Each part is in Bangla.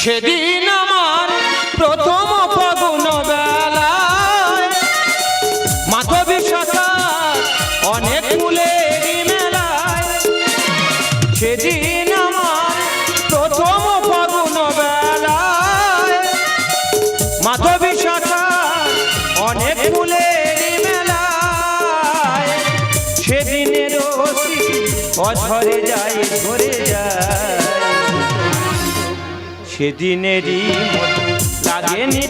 সেদিন সেদিনেরই মতো লাগেনি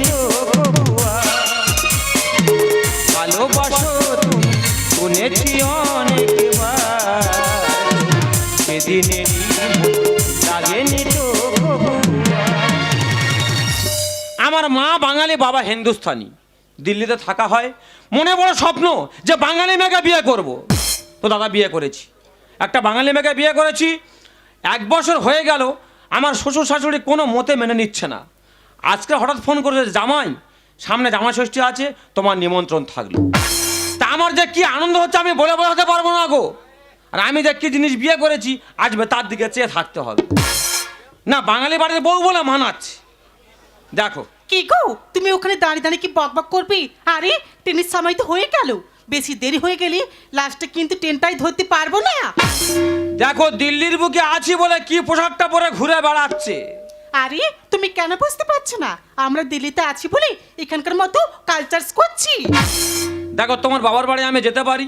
ভালোবাসো তুমি, শুনেছি সেদিনেরই আমার মা বাঙালি বাবা হিন্দুস্তানি। দিল্লিতে থাকা হয়। মনে বড় স্বপ্ন যে বাঙালি মেয়েকে বিয়ে করব। তো দাদা বিয়ে করেছি। একটা বাঙালি মেয়েকে বিয়ে করেছি। এক বছর হয়ে গেল। আমার শ্বশুর শাশুড়ি কোনো মতে মেনে নিচ্ছে না। আজকে হঠাৎ ফোন করেছে, জামাই, সামনে জামা ষষ্ঠী আছে, তোমার নিমন্ত্রণ থাকল। তা আমার যে কি আনন্দ হচ্ছে আমি বলে বোঝাতে পারব না গো। আর আমি যে কি জিনিস বিয়ে করেছি আসবে তার দিকে চেয়ে থাকতে হবে। না, বাঙালি বাড়ির বউ বলে মানাচ্ছে। দেখো। কি গো? তুমি ওখানে দাঁড়িয়ে দাঁড়িয়ে কি বক বক করবে? আরে ট্রেনের সময় তো হয়ে গেল। বেশি দেরি হয়ে গেলে লাস্টে কিন্তু ট্রেনটাই ধরতে পারব না। দেখো দিল্লির বুকে আছি বলে কি পোশাকটা পরে ঘুরে বেড়াচ্ছে। আরে তুমি কেন বুঝতে পারছ না? আমরা দিল্লিতে আছি বলে এখানকার মতো কালচার করছি। দেখো তোমার বাবার বাড়ি আমি যেতে পারি।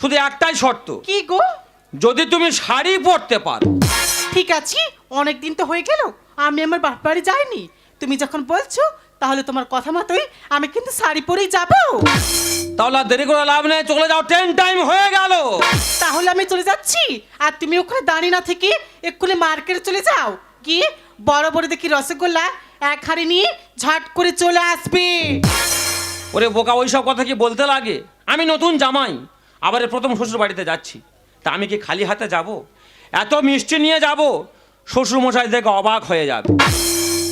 শুধু একটাই শর্ত। কি গো? যদি তুমি শাড়ি পরতে পারো। ঠিক আছে অনেক দিন তো হয়ে গেল আমি আমার বাপ বাড়ি যাইনি। তুমি যখন বলছো তাহলে তোমার কথা মতোই আমি কিন্তু শাড়ি পরেই যাব। তাহলে আর দেরি করে লাভ নেই চলে যাও ট্রেন টাইম হয়ে গেল। তাহলে আমি চলে যাচ্ছি আর তুমি ওখানে দাঁড়িয়ে না থেকে এক্ষুনি মার্কেটে চলে যাও। কি? বড় বড় দেখি রসগোল্লা এক হাড়ি নিয়ে ঝট করে চলে আসবে। ওরে বোকা ওইসব কথা কি বলতে লাগে? আমি নতুন জামাই আবার প্রথম শ্বশুর বাড়িতে যাচ্ছি। তা আমি কি খালি হাতে যাব? এত মিষ্টি নিয়ে যাব শ্বশুর মশাই দেখে অবাক হয়ে যাবে।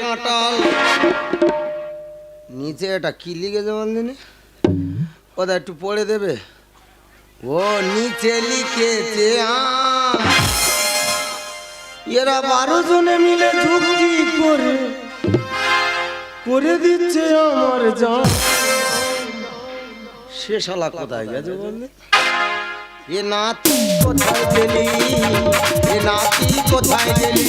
কাঁটাল। নিচে এটা কি লিখেছে বন্ধুনি ওটা একটু পড়ে দেবে। ও, নিচে লিখেছে। এরা বারো জনে মিলে চুক্তি করে করে দিচ্ছে আমার জান। সে শালা কোথায় গেছে বললে? এ নাতি কোথায় গেলি? এ নাতি কোথায় গেলি?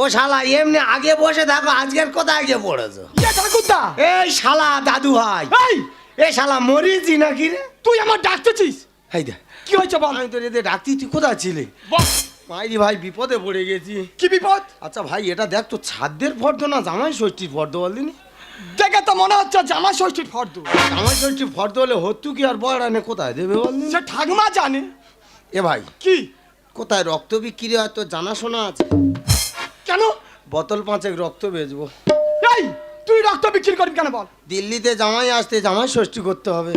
ও শালা এমনি আগে বসে দেখো আজকের কোথায় গিয়ে পড়েছো? ঠাকুরদা এই শালা দাদু ভাই। এই! শালা মরিচি নাকি রে? তুই আমার ডাকতেছিস? এই দেখ। কি হয়েছে বল? আমি তোর এদের ডাকতি তুই কোথায় ছিলি? মাইরি ভাই বিপদে পড়ে গেছি। কি বিপদ? আচ্ছা ভাই এটা দেখ তো ছাদের ফর্দ না জামাই ষষ্ঠীর ফর্দ বলদিনি দেখে তো মনে হচ্ছে জামা ষষ্ঠীর ফর্দ। জামাই ষষ্ঠীর ফর্দ হলে হত্যু কি আর বয়রানে কোথায় দেবে বলদিনি সে ঠাকুমা জানে। এ ভাই কি? কোথায় রক্ত বিক্রি হয় তো জানাশোনা আছে? কেন? বোতল পাঁচেক রক্ত বেচবো। এই তুই রক্ত বিক্রি করবি কেন বল? দিল্লিতে জামাই আসতে জামাই ষষ্ঠী করতে হবে।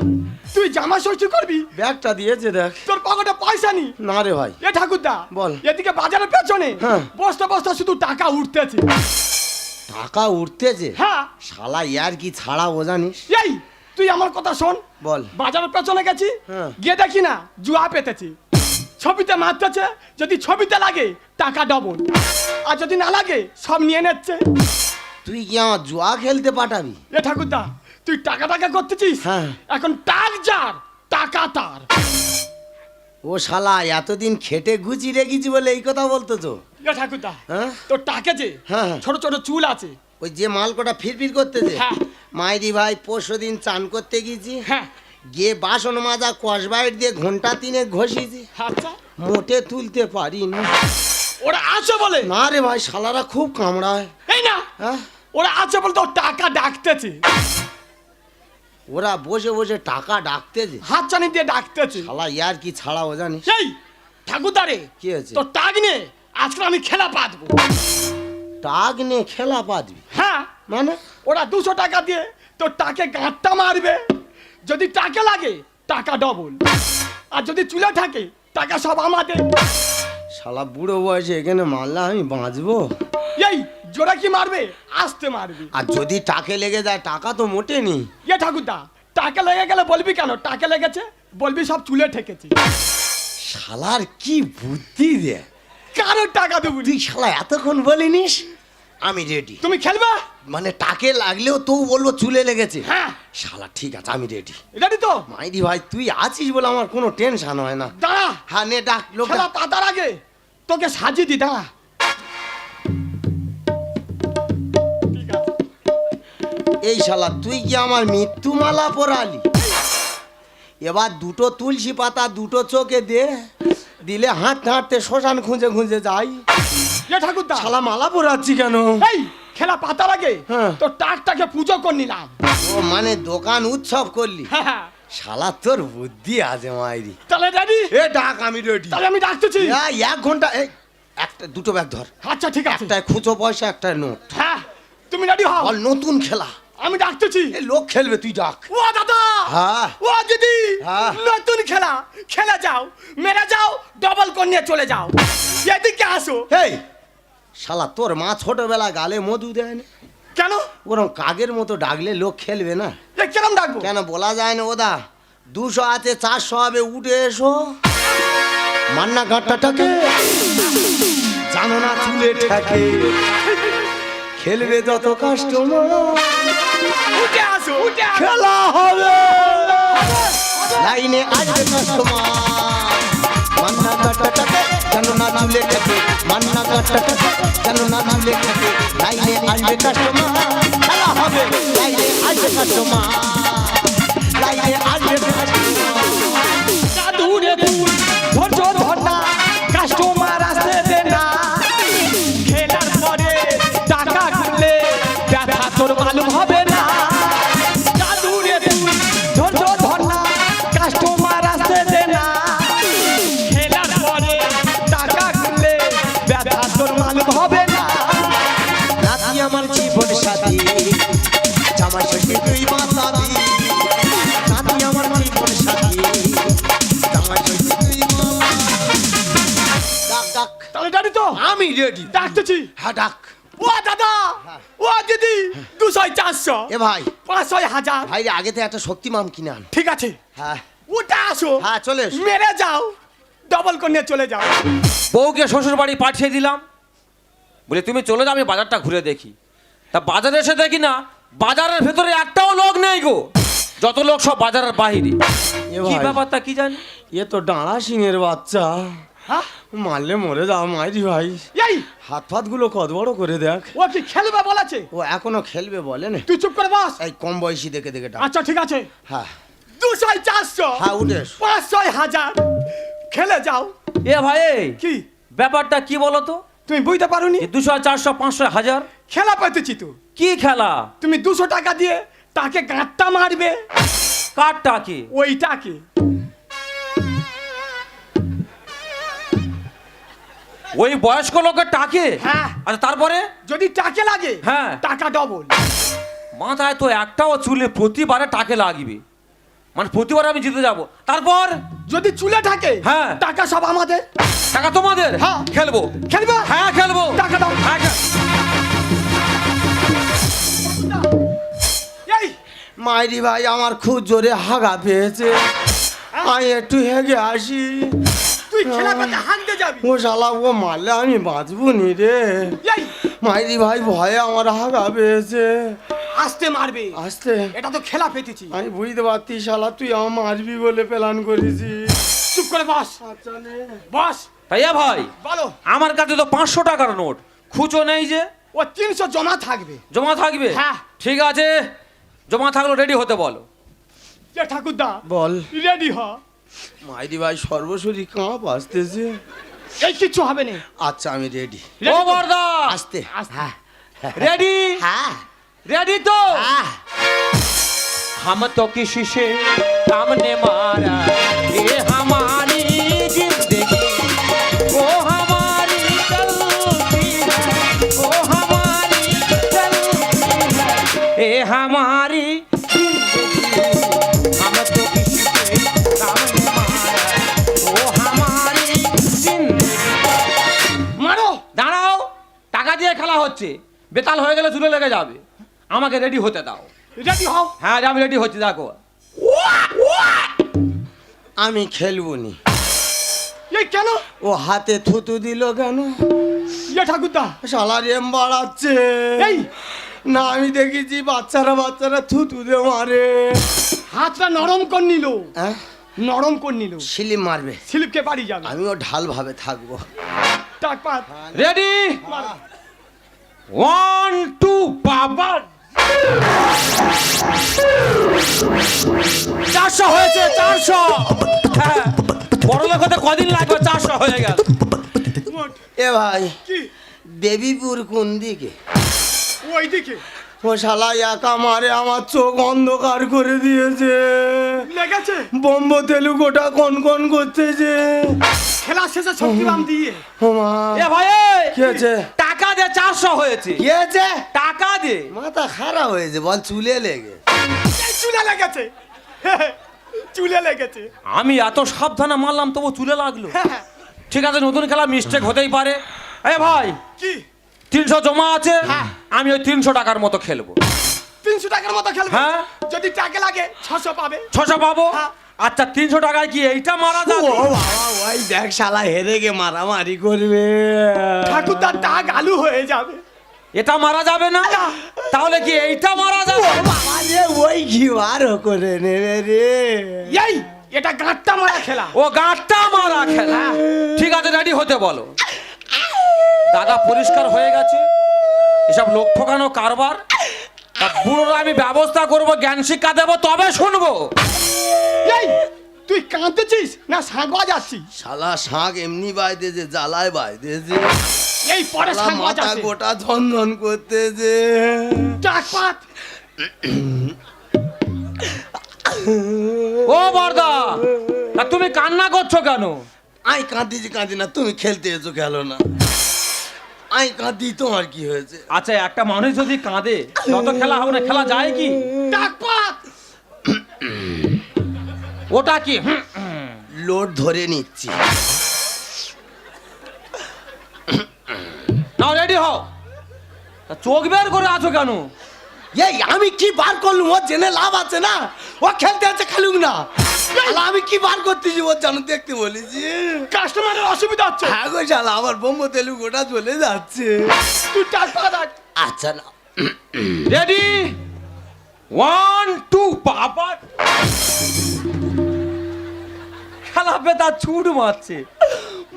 তুই জামা ষষ্ঠী করবি? ব্যাগটা দিয়েছে দেখ। তোর পকেটে পয়সা নি না রে ভাই। এ ঠাকুরদা বল। এদিকে বাজারের পেছনে হ্যাঁ। বস্তা বস্তা শুধু টাকা উঠতেছে। টাকা উঠতেছে? হ্যাঁ। শালা ইয়ার কি ছাড়া ও জানিস? এই তুই আমার কথা শোন। বল। বাজারের পেছনে গেছি। হ্যাঁ। গিয়ে দেখি না জুয়া পেতেছি। ছবিতে মারতেছে যদি ছবিতে লাগে টাকা ডবল আর যদি না লাগে সব নিয়ে নিচ্ছে। তুই কি আমার জুয়া খেলতে পাঠাবি? এ ঠাকুরদা তুই টাকা টাকা করতেছিস? হ্যাঁ। এখন টাক যার টাকা তার। ও শালা এতদিন খেটে গুচি রেখেছি বলে এই কথা বলতো তো এ ঠাকুরদা হ্যাঁ? তোর টাকে যে হ্যাঁ, হ্যাঁ। ছোট ছোট চুল আছে। ওই যে মালকোটা ফিরফির করতেছে। হ্যাঁ। মাইরি ভাই পরশু দিন চান করতে গিয়েছি। হ্যাঁ। গিয়ে বাসন মাজা কসবাইট দিয়ে ঘণ্টা তিনে ঘষিছি আচ্ছা। মোটে তুলতে পারি না ওরা আছে বলে? না রে ভাই শালারা খুব কামড়ায়। এই না। হ্যাঁ? ওরা আছে বলে তোর টাকা ডাকতেছে। ওরা বসে বসে টাকা ডাকতেছে। হাত চানি দিয়ে ডাকতেছে। শালা ইয়ার কি ছাড়া ও জানি সেই ঠাকুরদারে কি হয়েছে? তোর টাক নে আজকে আমি খেলা পাতবো। টাক নে খেলা পাদবি হ্যাঁ। মানে? ওরা দুশো টাকা দিয়ে তোর টাকে গাঁটটা মারবে। যদি টাকা লাগে টাকা ডবল আর যদি চুলে থাকে টাকা সব আমাদের। শালা বুড়ো বয়সে এখানে মারলে আমি বাঁচবো? এই জোরে কি মারবে? আসতে মারবি। আর যদি টাকে লেগে যায় টাকা তো মোটে নি এ ঠাকুরদা টাকা লেগে গেলে বলবি কেন? টাকা লেগেছে বলবি সব চুলে ঠেকেছি। শালার কি বুদ্ধি রে। কারোর টাকা দেবো তুই শালা এতক্ষণ বলিনিস? আমি রেডি তুমি খেলবা? মানে টাকে লাগলেও তো বলব চুলে লেগেছে। হ্যাঁ। শালা ঠিক আছে আমি রেডি রেডি তো? মাইদি ভাই তুই আছিস বলে আমার কোনো টেনশন হয় না। দাঁড়া। হ্যাঁ নে ডাক লোক পাতার আগে। তোকে সাজিয়ে দি দাঁড়া। এই শালা তুই কি আমার মৃত্যুমালা পরালি? এবার দুটো তুলসী পাতা দুটো চোখে দে দিলে হাঁটতে হাঁটতে শ্মশান খুঁজে খুঁজে যাই। এ ঠাকুরদা। শালা মালা পরাচ্ছি কেন? এই খেলা পাতার আগে হ্যাঁ। তোর টাকটাকে পুজো করে নিলাম। ও মানে দোকান উৎসব করলি? হ্যাঁ, শালা তোর বুদ্ধি আছে মাইরি। তাহলে রেডি? এ ডাক আমি রেডি। তাহলে আমি ডাকতেছি। এক ঘণ্টা এই একটা দুটো ব্যাগ ধর। আচ্ছা ঠিক আছে। একটায় খুচো পয়সা একটা নোট। হ্যাঁ তুমি রেডি হও। বল নতুন খেলা। আমি ডাকতেছি। এ লোক খেলবে তুই ডাক। ও দাদা! হ্যাঁ। ও দিদি! হ্যাঁ। নতুন খেলা। খেলে যাও মেরে যাও ডবল করে নিয়ে চলে যাও। এদিকে আসো। এই শালা তোর মা ছোটবেলা গালে মধু দেয় না কেন? ওরম কাগের মতো ডাকলে লোক খেলবে না? কিরম ডাকবো? কেন বলা যায় না ওদা? দুশো আছে চারশো হবে উঠে এসো। মান্না ঘাটটাকে জানো না চুলে ঠেকে। খেলবে যত কাস্টমার উঠে আসো উঠে খেলা হবে। লাইনে আসবে কাস্টমার মান্না ঘাটটাকে জানো না চুলে ঠেকে মান্না ঘাটটাকে জানো না চুলে কাস্টমার, লাইনে আসবে কাস্টমার। রেডি ডাকতেছি হ্যাঁ ডাক ও দাদা ও দিদি দুশো চারশো। এ ভাই। পাঁচশো হাজার। ভাই রে, আগে থেকে একটা শক্তিমান কিনে আন ঠিক আছে। হ্যাঁ ওটা আসো। হ্যাঁ চলে মেরে যাও। ডবল করে চলে যাও। বউকে শ্বশুর বাড়ি পাঠিয়ে দিলাম। বলে তুমি চলে যাও আমি বাজারটা ঘুরে দেখি। তা বাজারে এসে দেখি না বাজারের ভেতরে একটাও লোক নেই গো। যত লোক সব বাজারের বাহিরে। কি ব্যাপারটা কি জানি? এ তো ডাঁড়া সিংয়ের বাচ্চা। হ্যাঁ? মারলে মরে যাও মাইরি ভাই। এই! হাত ফাতগুলো কত বড় করে দেখ। ও কি খেলবে বলেছে? ও এখনও খেলবে বলে না তুই চুপ করে বস। এই কম বয়সী দেখে দেখে ডাক। আচ্ছা ঠিক আছে। হ্যাঁ। দুশো চারশো। হ্যাঁ উঠে এসো। পাঁচশো হাজার। খেলে যাও। এ ভাই কি? ব্যাপারটা কি বলো তো? তুমি বুঝতে পারোনি? দুশো চারশো পাঁচশো হাজার? খেলা পেতেছি তো। কি খেলা? তুমি দুশো টাকা দিয়ে তাকে গাঁটটা মারবে। কারটা কি? ওইটাকে ওই বয়স্ক লোকের টাকে? হ্যাঁ। আচ্ছা তারপরে? যদি টাকে লাগে হ্যাঁ। টাকা ডবল মাথায় তো একটাও চুলে প্রতিবারে টাকে লাগবে। মানে প্রতিবার আমি জিতে যাব। তারপর? যদি চুলে থাকে হ্যাঁ। টাকা সব আমাদের। টাকা তোমাদের? হ্যাঁ। খেলব। খেলব? হ্যাঁ খেলব। টাকা দাও। হ্যাঁ, এই মাইরি ভাই আমার খুব জোরে হাগা পেয়েছে। আমি একটু হেগে আসি। তুই তুই খেলা যাবি। ও শালা ও মারলে আমি বাঁচবো নি রে। মাইরি ভাই ভয়ে আমার হাগা পেয়েছে আসতে মারবে। আসতে। এটা তো খেলা পেতেছি আমি বুঝতে পারতি শালা তুই আমার মারবি বলে প্ল্যান করেছি। চুপ করে বস। আচ্ছা নে। বস। ভাইয়া ভাই বলো। আমার কাছে তো পাঁচশো টাকার নোট। খুচো নেই যে। ও তিনশো জমা থাকবে। জমা থাকবে? হ্যাঁ। ঠিক আছে। জমা থাকল রেডি হতে বলো। ঠাকুরদা বল। রেডি হ। মাইরি ভাই সর্বশরী কাঁপ আসতেছে এই কিচ্ছু হবে না আচ্ছা আমি রেডি ও বর্দা আসতে হ্যাঁ रेडी হ্যাঁ रेडी तो হ্যাঁ हम तो किसी से काम ने मारा ये হচ্ছে বেতাল হয়ে গেলে চুলে লেগে যাবে। আমাকে রেডি হতে দাও। রেডি হও। হ্যাঁ আমি রেডি হচ্ছি দেখো। আমি খেলব নি এই কেন? ও হাতে থুতু দিল কেন? ইয়ে ঠাকুরদা। শালার এম বাড়াচ্ছে। এই। না আমি দেখেছি বাচ্চারা বাচ্চারা থুতু দে মারে। হাতটা নরম কর নিল। নরম কর নিল। সিলিম মারবে। স্লিপকে বাড়ি যাবে। আমিও ঢাল ভাবে থাকব। টাক রেডি ওয়ান টু বাবা। চারশো হয়েছে চারশো। হ্যাঁ বড় লোক হতে কদিন লাগবে চারশো হয়ে গেল। এ ভাই দেবীপুর কোন দিকে? ওই দিকে ও শালা একা মারে আমার চোখ অন্ধকার করে দিয়েছে। লেগেছে? বোম্ব তেলুগোটা কন কন করতেছে খেলা শেষে শক্তিবাম দিয়ে। ও মা এ ভাই কি হয়েছে? টাকা দে চারশো হয়েছে। কি হয়েছে? টাকা দে মাথা খারাপ হয়েছে বল চুলে লেগে। চুলে লেগেছে। চুলে লেগেছে। আমি এত সাবধানে মারলাম তবু চুলে লাগল। হ্যাঁ, ঠিক আছে নতুন খেলা মিস্টেক হতেই পারে। এ ভাই কি? তিনশো জমা আছে হ্যাঁ। আমি ওই তিনশো টাকার মতো খেলব। তিনশো টাকার মতো খেলব? হ্যাঁ। যদি টাকা লাগে ছশো পাবে। ছশো পাবো? হ্যাঁ। আচ্ছা তিনশো টাকায় কি এইটা মারা যাবে? ও বাবা ওই দেখ শালা হেরে গে মারামারি করবে। ঠাকুরদার টাক আলু হয়ে যাবে। এটা মারা যাবে না? তাহলে কি এইটা মারা যাবে? বাবা রে ওই ঘি বার করে নেবে রে। এই এটা গাঁটটা মারা খেলা। ও গাঁটটা মারা খেলা। ঠিক আছে রেডি হতে বলো। দাদা পরিষ্কার হয়ে গেছে। এসব লোক ঠকানো কারবার। তা বুড়োরা আমি ব্যবস্থা করব জ্ঞান শিক্ষা দেবো তবে শুনব। এই তুই কাঁদতেছিস না সাঁগা যাচ্ছিস শালা শাঁখ এমনি বাইতেছে জ্বালায় বাইতেছে। এই পরে সাঁগা মাথা যাচ্ছে গোটা ঝনঝন করতেছে। টাক পাত ও বর্দা তা তুমি কান্না করছ কেন? আই কাঁদিছি কাঁদি না তুমি খেলতে এসো খেলো না। আই কাঁদি তোমার কি হয়েছে? আচ্ছা একটা মানুষ যদি কাঁদে তত খেলা হবে না খেলা যায় কি? ওটা কি? লোড ধরে নিচ্ছি। নাও রেডি হও। তা চোখ বের করে আছো কেন? এই আমি কি বার করলুম? ও জেনে লাভ আছে না? ও খেলতে আছে খেলুক না। শালা আমি কি বার করতেছি ও জানো দেখতে বলেছি। কাস্টমারের অসুবিধা হচ্ছে। হ্যাঁ গো শালা আমার বোম্ব তেলু গোটা চলে যাচ্ছে। তুই টাক পাত আচ্ছা না। রেডি ওয়ান টু বাবা। খেলা ছুট মারছে।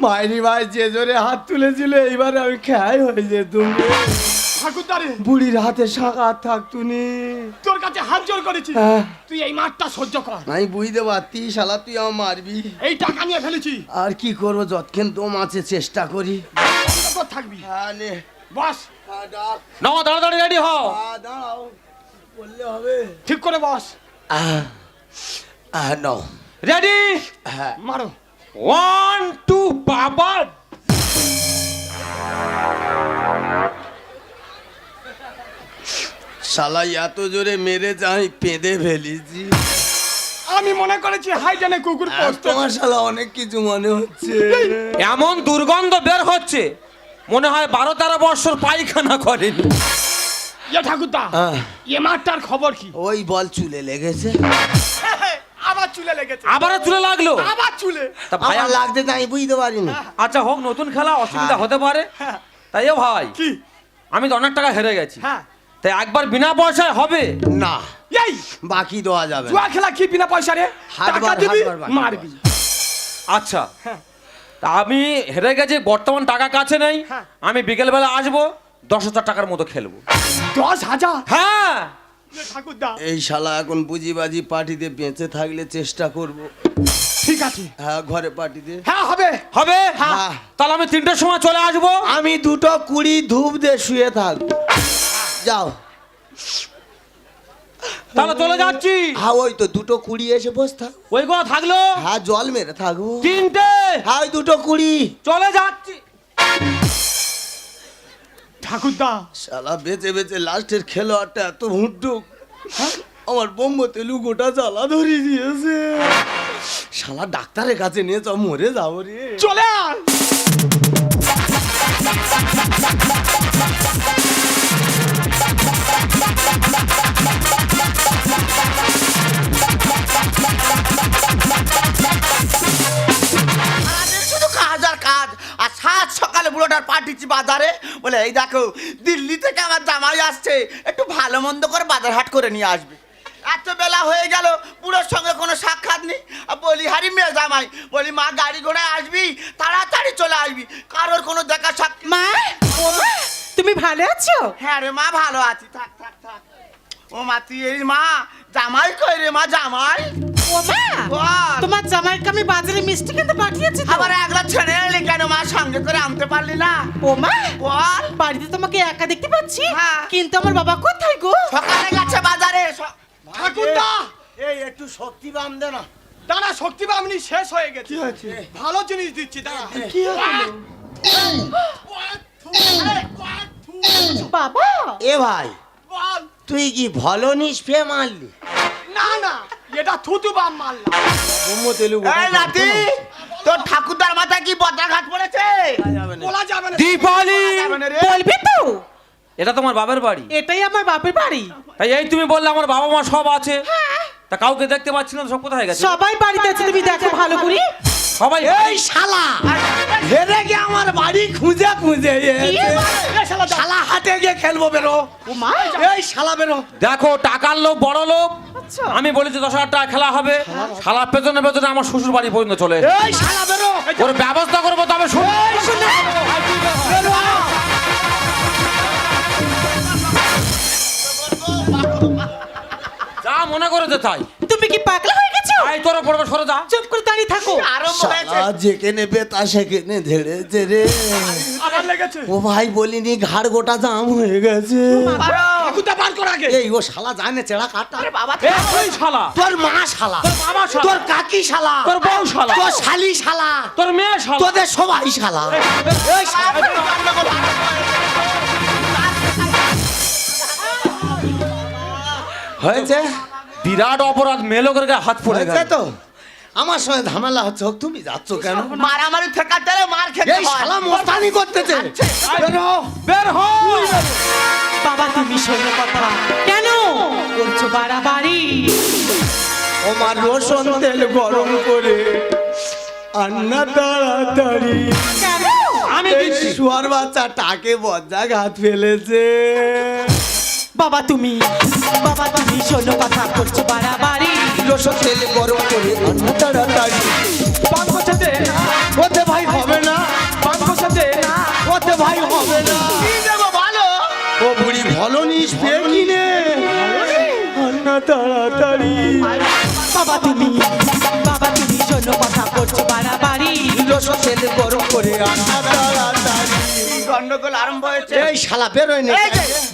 মাইরি ভাই যে জোরে হাত তুলেছিল এইবারে আমি খেয়াই হয়েছে তুমি ঠাকুরদারে। বুড়ির হাতে শাঁখা থাকতুনি তোর কাছে হাত জোর করেছি। হ্যাঁ। তুই এই মাঠটা সহ্য কর। আমি বুঝতে পারতি শালা তুই আমার মারবি। এই টাকা নিয়ে ফেলেছি। আর কি করব যতক্ষণ দম আছে চেষ্টা করি। থাকবি। হ্যাঁ নে। বস। হ্যাঁ। নাও তাড়াতাড়ি রেডি হও। হ্যাঁ, দাঁড়াও। বললে হবে। ঠিক করে বস। নাও। রেডি? হ্যাঁ। মারো। ওয়ান টু বাবা। শালা এত জোরে মেরে যাই পেঁদে ফেলেছি। আমি মনে করেছি হাইজানে কুকুর আর পোস্ত তোমার শালা অনেক কিছু মনে হচ্ছে। এমন দুর্গন্ধ বের হচ্ছে মনে হয় বারো তেরো বছর পায়খানা করেনি। ইয়ে ঠাকুরদা হ্যাঁ। এ মাঠটার খবর কি? ওই বল চুলে লেগেছে। আবার চুলে লেগেছে। আবারও চুলে লাগল? আবার চুলে। তা ভাই আমার লাগতে তাই বুঝতে পারিনি। আচ্ছা হোক নতুন খেলা অসুবিধা হতে পারে। হ্যাঁ। তাই ও ভাই কি? আমি তো অনেক টাকা হেরে গেছি। হ্যাঁ। তাই একবার বিনা পয়সায় হবে? না। এই! বাকি দেওয়া যাবে। জুয়া খেলা কি বিনা পয়সা রে? টাকা দিবি মারবি। আচ্ছা হ্যাঁ। তা আমি হেরে গেছি বর্তমান টাকা কাছে নেই। হ্যাঁ। আমি বিকেলবেলা আসব দশ হাজার টাকার মতো খেলব। দশ হাজার? হ্যাঁ। এই শালা এখন বুঝিবাজি পার্টিতে বেঁচে থাকলে চেষ্টা করব। ঠিক আছে। হ্যাঁ ঘরে পার্টিতে। হ্যাঁ হবে। হবে? হ্যাঁ। তাহলে আমি তিনটের সময় চলে আসব। আমি দুটো কুড়ি ধূপ দিয়ে শুয়ে থাক যাও। তাহলে চলে যাচ্ছি। হ্যাঁ ওই তো দুটো কুড়ি এসে বস থাক। ওই গো থাকল। হ্যাঁ জল মেরে থাকব তিনটে। হ্যাঁ ওই দুটো কুড়ি। চলে যাচ্ছি। ঠাকুর দা শালা বেঁচে বেঁচে লাস্টের খেলোয়াড়টা এত হুড্ডুক আমার বোম্ব তেলু গোটা জ্বালা ধরিয়ে দিয়েছে। শালা ডাক্তারের কাছে নিয়ে চ মরে যাব রে। চলে আয়। সাত সকালে বুড়োটার পাঠিয়েছি বাজারে। বলে এই দেখো দিল্লি থেকে আমার জামাই আসছে। একটু ভালো মন্দ করে বাজার হাট করে নিয়ে আসবে। এত বেলা হয়ে গেল বুড়োর সঙ্গে কোনো সাক্ষাৎ নেই। বলি হারি মেয়ে জামাই। বলি মা গাড়ি ঘোড়ায় আসবি তাড়াতাড়ি চলে আসবি। কারোর কোনো দেখা সাক্ষাৎ মা তুমি ভালো আছো? হ্যাঁ রে মা ভালো আছি। থাক থাক থাক। ও মা তুই এই মা জামাই কই রে মা জামাই ও মা বল। তোমার জামাইকে আমি বাজারে মিষ্টি কিনতে পাঠিয়েছি তো। আবার একলা ছেড়ে এলি কেন মা সঙ্গে করে আনতে পারলি না ও মা বল বাড়িতে তোমাকে একা দেখতে পাচ্ছি হ্যাঁ। কিন্তু আমার বাবা কোথায় গো সকালে গেছে বাজারে স- ঠাকুর দা এই একটু শক্তি বাম দে না দাঁড়া শক্তি বামনি শেষ হয়ে গেছে কি হয়েছে ভালো জিনিস দিচ্ছি দাঁড়া কি হলো বাবা এ ভাই বল তুই কি ভালো নিস ফে মারলি? না না এটা থুতু বাম মারলাম। এই নাতি তোর ঠাকুরদার মাথায় কি বদ্রাঘাত পড়েছে? বলা যাবে না। দীপালি যাবে না রে। বলবি তো? এটা তোমার বাবার বাড়ি। এটাই আমার বাপের বাড়ি। তাই এই তুমি বললে আমার বাবা মা সব আছে। তা কাউকে দেখতে পাচ্ছি না সব কোথায় গেছে? সবাই বাড়িতে আছে তুমি দেখো ভালো করে। সবাই এই শালা! হেরে গিয়ে আমার বাড়ি খুঁজে খুঁজে শালা হাতে হাটে গিয়ে খেলব বেরো। মা এই শালা বেরো। দেখো টাকার লোক বড় লোক আচ্ছা। আমি বলেছি দশ হাজার টাকা খেলা হবে। শালার পেছনে পেছনে আমার শ্বশুর বাড়ি পর্যন্ত চলে। এই শালা বেরো। ওর ব্যবস্থা করব তবে শুন। যা মনে করেছে তাই। তুমি কি পাগলা হয়ে গেছো? আই তোর পড়বে সরে যা। চুপ করে দাঁড়িয়ে থাকো। হয়েছে। শালা যেখানে বেতা সেখানে ধেড়েছে রে। লেগেছে। ও ভাই বলিনি ঘাড় গোটা জাম হয়ে গেছে। পারো। ঠাকুর বার কর আগে। এই ও শালা জানে চেড়া কাটা। আরে বাবা এ, তুই শালা। তোর মা শালা। তোর বাবা শালা। তোর কাকি শালা। তোর বউ শালা। তোর শালি শালা। তোর মেয়ে শালা। তোদের সবাই শালা। এই শালা হয়েছে? বিরাট অপরাধ মেয়ে লোকের গায়ে হাত পড়ে গেছে তো? আমার সঙ্গে ঝামেলা হচ্ছে হোক তুমি যাচ্ছ কেন? মারামারি ঠেকাতে হলে মার খেতে এই হয়। শালা মোস্তানি করতেছে। বেরো বের হ বাবা তুমি শোনো কথা। কেন? করছ বাড়াবাড়ি। আমার রসুন তেল গরম করে আন্না তাড়াতাড়ি। আমি শুয়ার বাচ্চা টাকে বজ্জা ঘাত ফেলেছে। বাবা তুমি বাবা তুমি শোনো কথা করছ বাড়াবাড়ি। রসুন তেল গরম করে আন্না তাড়াতাড়ি। পান ওতে ভাই হবে না। পান ওতে ভাই হবে না। কি দেবো ভালো? ও বুড়ি ভালো নিস ফের কিনে। আন্না তাড়াতাড়ি। বাবা তুমি বাবা তুমি শোনো কথা করছ বাড়াবাড়ি। রসুন তেল গরম করে আন্না তাড়াতাড়ি। গন্ডগোল আরম্ভ হয়েছে। এই শালা বেরোয় না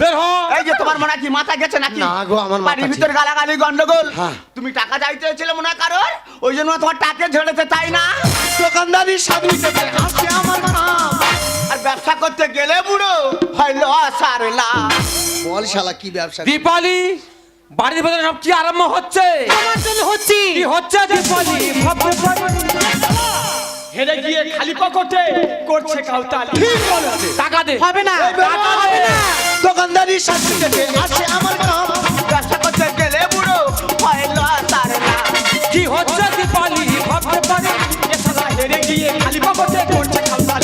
বের হ। এই যে তোমার মনে কি মাথা গেছে নাকি? না গো, আমার মাথা বাড়ির। ভিতর গালাগালি গন্ডগোল। হ্যাঁ। তুমি টাকা চাইতে ছিলে মনে হয় কারোর? ওই জন্য তোমার টাকে ঝেড়েছে তাই না? দোকানদারির স্বাদ নিতে আজকে আমার আর ব্যবসা করতে গেলে বুড়ো হয় লস আর লাভ। বল শালা কি ব্যবসা দীপালি বাড়ির ভেতরে সব কি আরম্ভ হচ্ছে? তোমার জন্য হচ্ছি। কি হচ্ছে দীপালি? ভাবতে পারি হেরে গিয়ে খালি পকেটে করছে কাউতাল ঠিক বলেছে টাকা দে। হবে না টাকা হবে না। দোকানদারি শাস্তি থেকে আসে আমার কাম ব্যবসা করতে গেলে বুড়ো পয়লা তার না কি হচ্ছে দীপালি? ভাবতে পারে এছাড়া হেরে গিয়ে খালি পকেটে করছে কাউতাল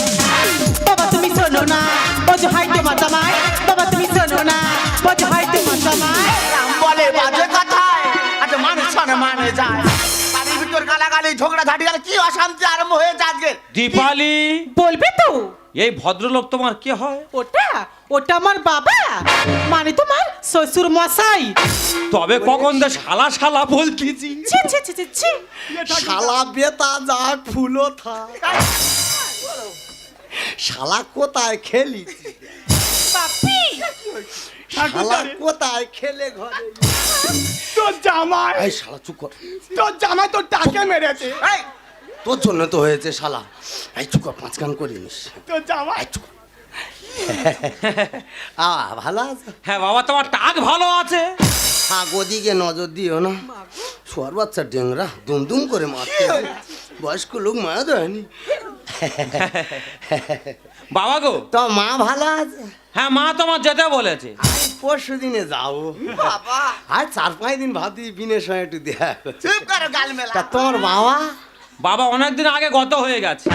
বাবা তুমি শোনো না। অজহাই তোমার জামাই। ঝগড়া ঝাঁটি গেলে কি অশান্তি আরম্ভ হয়ে যাচ্ছে দীপালি। বলবে তো। এই ভদ্রলোক তোমার কে হয়? ওটা? ওটা আমার বাবা। মানে তোমার শ্বশুর মশাই। তবে কখন দে শালা শালা বলতেছি? ছি ছি ছি ছি শালা বেতা যাক ফুলো থাক শালা কোথায় খেলি? বাপি! শালা কোথায় খেলে ঘরে? তোর জামাই এই শালা চুপ কর। তোর জামাই তোর টাকে মেরেছে। এই, তোর জন্য তো হয়েছে শালা। এই চুপ কর পাঁচ তোর জামাই চুপ আ ভালো আছে? হ্যাঁ বাবা তোমার টাক ভালো আছে। হ্যাঁ ওদিকে নজর দিও না। শোয়ার বাচ্চা ডেংরা দুম দুম করে মারতে বয়স্ক লোক মায়া দেয়নি। বাবা গো। তো মা ভালো আছে? হ্যাঁ মা তোমার যেতে বলেছে। পরশু দিনে যাব। বাবা। আর চার পাঁচ দিন ভাবছি বিনের সঙ্গে একটু দেখা করতে। চুপ করো গাল মেলা তা তোমার বাবা? বাবা অনেকদিন আগে গত হয়ে গেছে।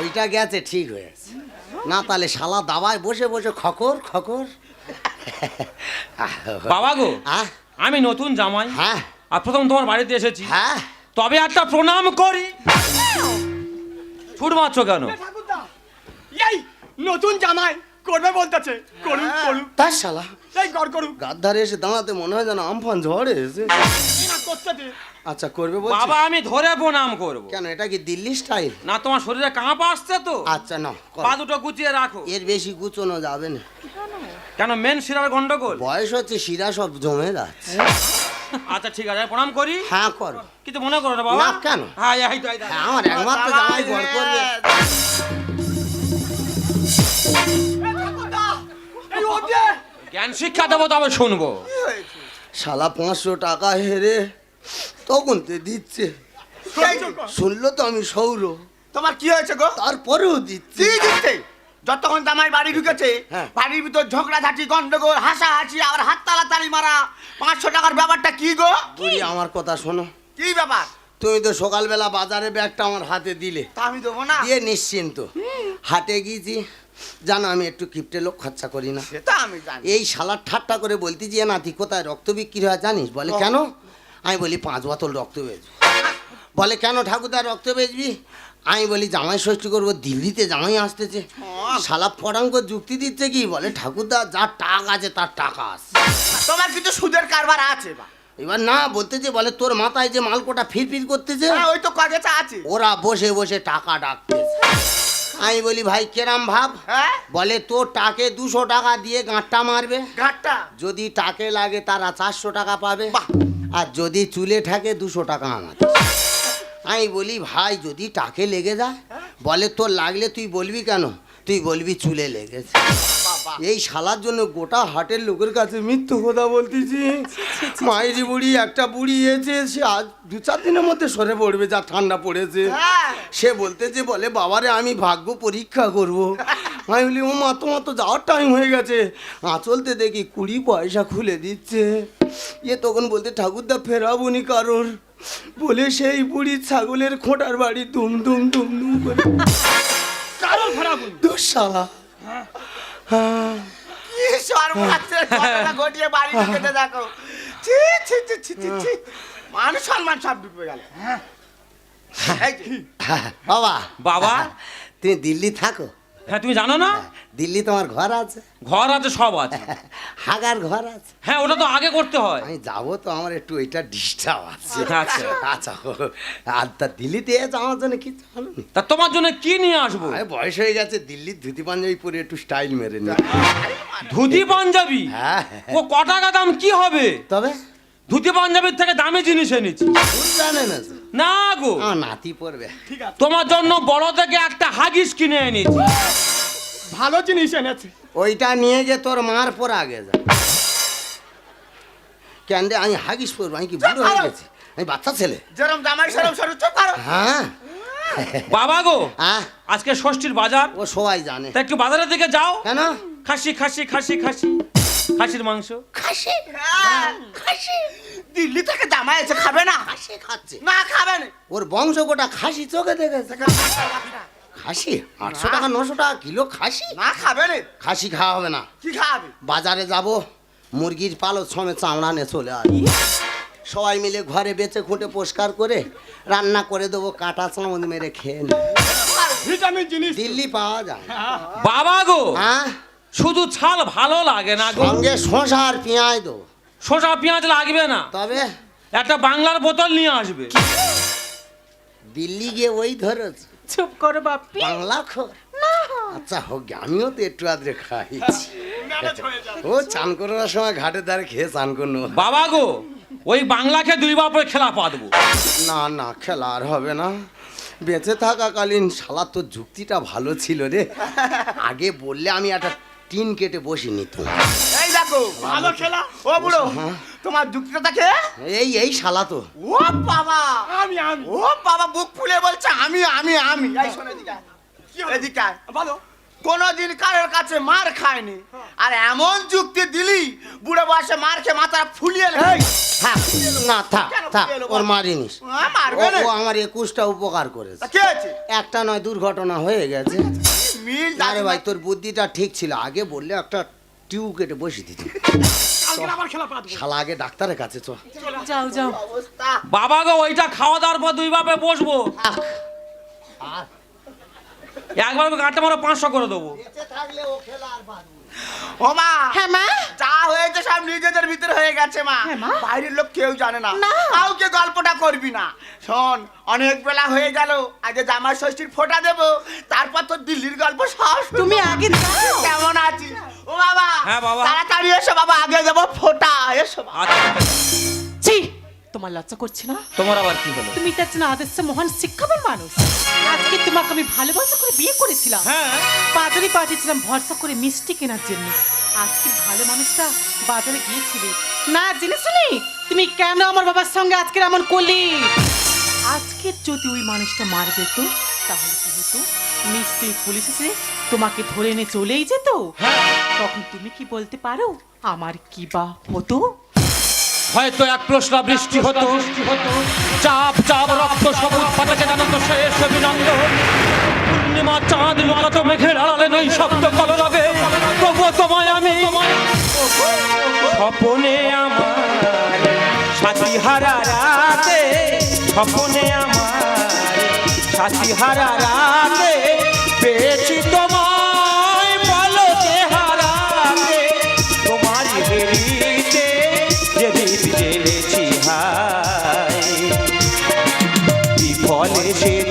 ওইটা গেছে ঠিক হয়েছে। না তাহলে শালা দাবায় বসে বসে খকর খকর। বাবা গো আহ, আমি নতুন জামাই। হ্যাঁ। আর প্রথম তোমার বাড়িতে এসেছি। হ্যাঁ। তবে একটা প্রণাম করি। ছুট মারছো কেন এই নতুন জামাই করবে বলতেছে। করুক করুক তার শালা। এই গড় করুক। গাদ্ধারে এসে দাঁড়াতে মনে হয় যেন আমফান ঝড়ে এসে। আচ্ছা করবে বলছি। বাবা আমি ধরে প্রণাম করব। কেন এটা কি দিল্লি স্টাইল? না তোমার শরীরে কাঁপ আসছে তো। আচ্ছা না। পা দুটো গুছিয়ে রাখো। এর বেশি গুছোনো যাবে না। কেন মেন শিরার গন্ডগোল? বয়স হচ্ছে শিরা সব জমে যাচ্ছে। আচ্ছা ঠিক আছে আমি প্রণাম করি। হ্যাঁ করো। কিছু মনে করো না বাবা? না, কেন? হ্যাঁ এই তো, এই হ্যাঁ, আমার একমাত্র জামাই ঘর করবে। জ্ঞান শিক্ষা দেবো তবে শুনব। শালা পাঁচশো টাকা হেরে তখন তো দিচ্ছে। শুনলো তো আমি সৌর। তোমার কি হয়েছে গো? তারপরেও দিচ্ছে। কি দিচ্ছে? যতক্ষণ জামাই বাড়ি ঢুকেছে হ্যাঁ। বাড়ির ভিতর ঝগড়া ঝাঁটি গন্ডগোল হাসাহাসি আবার হাত তাড়াতাড়ি মারা পাঁচশো টাকার ব্যাপারটা কি গো? বুড়ি আমার কথা শোনো। কি ব্যাপার? তুমি তো সকালবেলা বাজারে ব্যাগটা আমার হাতে দিলে। তা আমি দেবো না। দিয়ে নিশ্চিন্ত। হাটে গিয়েছি জানো আমি একটু কিপটে লোক খরচা করি না। সেটা আমি জানি। এই শালার ঠাট্টা করে বলতে যে নাতি কোথায়? রক্ত বিক্রি হয় জানিস? বলে কেন? আমি বলি পাঁচ বোতল রক্ত বেচবো। বলে কেন ঠাকুরদার রক্ত বেচবি? আমি বলি জামাই ষষ্ঠী করব দিল্লিতে জামাই আসতেছে। শালা ফটাঙ্ক যুক্তি দিচ্ছে কি? বলে ঠাকুরদা যার টাকা আছে তার টাকা আছে। তোমার কিছু সুদের কারবার আছে বা? এবার না বলতে যে বলে তোর মাথায় যে মালকোটা ফিরফির করতেছে হ্যাঁ, ওই তো কাজেটা আছে। ওরা বসে বসে টাকা ডাকতেছে। আমি বলি ভাই কেরাম ভাব? হ্যাঁ? বলে তো টাকে দুশো টাকা দিয়ে গাঁটটা মারবে। গাঁটটা? যদি টাকে লাগে তারা চারশো টাকা পাবে। আর যদি চুলে থাকে দুশো টাকা আমার। আমি বলি ভাই যদি টাকে লেগে যায় বলে তোর লাগলে তুই বলবি কেন? তুই বলবি চুলে লেগেছে। এই শালার জন্য গোটা হাটের লোকের কাছে মৃত্যু কথা বলতেছি। মায়েরি বুড়ি একটা বুড়ি এসে সে আজ দু চার দিনের মধ্যে সরে পড়বে যা ঠান্ডা পড়েছে। হ্যাঁ। সে বলতেছে বলে বাবারে আমি ভাগ্য পরীক্ষা করব। আমি বলি ও মা তোমার তো যাওয়ার টাইম হয়ে গেছে। আঁচলতে দেখি কুড়ি পয়সা খুলে দিচ্ছে। ইয়ে তখন বলতে ঠাকুরদা ফেরাবনি কারোর? বলে সেই বুড়ি ছাগলের খোঁটার বাড়ি দুম দুম দুম দুম করে। কারণ খারাপ দুঃশালা। হ্যাঁ কি সর্বনাশের ঘটনা ঘটিয়ে বাড়ি ঢুকেতে দেখো। ছি ছি ছি ছি ছি ছি। মান সম্মান সব ডুবে গেল। এই বাবা। বাবা? তুমি দিল্লি থাকো? হ্যাঁ তুমি জানো না? দিল্লি তোমার ঘর আছে। ঘর আছে সব আছে। হাগার ঘর আছে। হ্যাঁ ওটা তো আগে করতে হয়। আমি যাব তো আমার একটু ওইটা ডিস্টার্ব আছে। আচ্ছা। আচ্ছা। ও, আর তা দিল্লিতে এসে আমার জন্য হলো? তা তোমার জন্য কি নিয়ে আসব? আরে বয়স হয়ে গেছে দিল্লির ধুতি পাঞ্জাবি পরে একটু স্টাইল মেরে নি। ধুতি পাঞ্জাবি? হ্যাঁ। ও ক টাকা দাম কি হবে? তবে? ধুতি পাঞ্জাবির থেকে দামি জিনিস এনেছি। জানে না। না গো। আমার নাতি পড়বে। তোমার জন্য বড় থেকে একটা হাগিস কিনে এনেছি। ভালো জিনিস এনেছে। ওইটা নিয়ে যে তোর মার পর আগে যা। কেন রে, আমি হাগিস পরবো আমি কি বুড়ো হয়ে গেছি? আমি বাচ্চা ছেলে। যেরম জামাই সেরম সরু চুপ করো। হ্যাঁ। বাবা গো হ্যাঁ। আজকে ষষ্ঠীর বাজার। ও সবাই জানে। তা একটু বাজারের দিকে যাও। কেন? খাসি খাসি খাসি খাসি। খাসির মাংস? খাসি হ্যাঁ, খাসি দিল্লি থেকে জামাই এসে খাবে না? খাসি খাচ্ছে। না খাবে না। ওর বংশ গোটা খাসি চোখে দেখেছে। খাসি? আটশো টাকা নশো টাকা কিলো খাসি? না খাবে না। খাসি খাওয়া হবে না। কি খাবে? বাজারে যাব মুরগির পালক সমেত চামড়া নিয়ে চলে আসব সবাই মিলে ঘরে বেচে খুঁটে পরিষ্কার করে রান্না করে দেবো কাঁটা চামচ মেরে খেয়ে নেব। ভিটামিন জিনিস দিল্লি পাওয়া যায়। বাবা গো! হ্যাঁ? শুধু ছাল ভালো লাগে না গো। সঙ্গে শশা আর পেঁয়াজ দেবো শসা পেঁয়াজ লাগবে না। তবে? একটা বাংলার বোতল নিয়ে আসবে। দিল্লি গিয়ে ওই ধরো চুপ করো বাপ্পি। বাংলা খো আচ্ছা হোক গে, আমিও তো একটু আদ্রে খাই। ও চান করার সময় ঘাটের ধারে খেয়ে চান করল। বাবা গো ওই বাংলাকে দুই বাপের খেলা পাতবো। না না খেলা আর হবে না। বেঁচে থাকাকালীন শালা তোর যুক্তিটা ভালো ছিল রে। আগে বললে আমি একটা টিন কেটে বসে নিতাম এই দেখো ভালো খেলা ও বুড়ো তোমার যুক্তিটা দেখে? এই এই শালা তো। ও বাবা। আমি আমি। ও বাবা বুক ফুলে বলছে আমি আমি আমি। এই শোনো এদিকে। এদিকে। বলো। কোনোদিন কারোর কাছে মার খায়নি। আর এমন যুক্তি দিলি বুড়ো বয়সে মার খেয়ে মাথা ফুলিয়ে না থাক থাক ওর মারিনিস। মারবে ও আমার একুশটা উপকার করেছে। একটা নয় দুর্ঘটনা হয়ে গেছে। মিল আরে ভাই তোর বুদ্ধিটা ঠিক ছিল। আগে বললে একটা টিউ কেটে বসে দিতি। শালা আগে ডাক্তারের কাছে চ যাও যাও। বাবা গো ওইটা খাওয়া দাওয়ার পর দুই বাপে বসবো। একবার গাঁটটা মারো পাঁচশো করে দেবো। থাকলে ও খেলা আর ও মা! হ্যাঁ মা? যা হয়েছে সব নিজেদের ভিতরে হয়ে গেছে মা। হ্যাঁ, বাইরের লোক কেউ জানে না। কাউকে গল্পটা করবি না। শোন অনেক বেলা হয়ে গেল। আগে জামাই ষষ্ঠীর ফোঁটা দেবো তারপর তো দিল্লির গল্প সব তুমি আগে কেমন আছিস ও বাবা হ্যাঁ, বাবা। তাড়াতাড়ি এসো বাবা আগে যাব ফোঁটা এসো বাবা। আচ্ছা। ছি। তোমার লজ্জা করছে না? তোমার আবার কি হলো? তুমি তো একজন আদর্শ মহান শিক্ষাবান মানুষ। আজকে তোমাকে আমি ভালোবাসা করে বিয়ে করেছিলাম। হ্যাঁ। বাজারে পাঠিয়েছিলাম ভরসা করে মিষ্টি কেনার জন্য। আজকে ভালো মানুষটা বাজারে গিয়েছিলি। না জেনে শুনি তুমি কেন আমার বাবার সঙ্গে আজকে এমন করলি? আজকে যদি ওই মানুষটা মার যেত তাহলে কি হতো? নিশ্চয়ই পুলিশ এসে তোমাকে ধরে এনে চলেই যেত। তখন তুমি কি বলতে পারো? আমার কি বা হতো? হয়তো এক প্রশ্ন বৃষ্টি হতো। চাপ চাপ, রক্ত সবুজ পাতাকে জানাতো শেষ অভিনন্দন। পূর্ণিমা চাঁদ লুকাতো মেঘের আড়ালে নই শব্দ কলরবে। তবুও তোমায় আমি স্বপনে আমার সাথী হারা রাতে, স্বপনে আমার সাথী হারা রাতে পেয়েছি তোমায়। বিফলে সে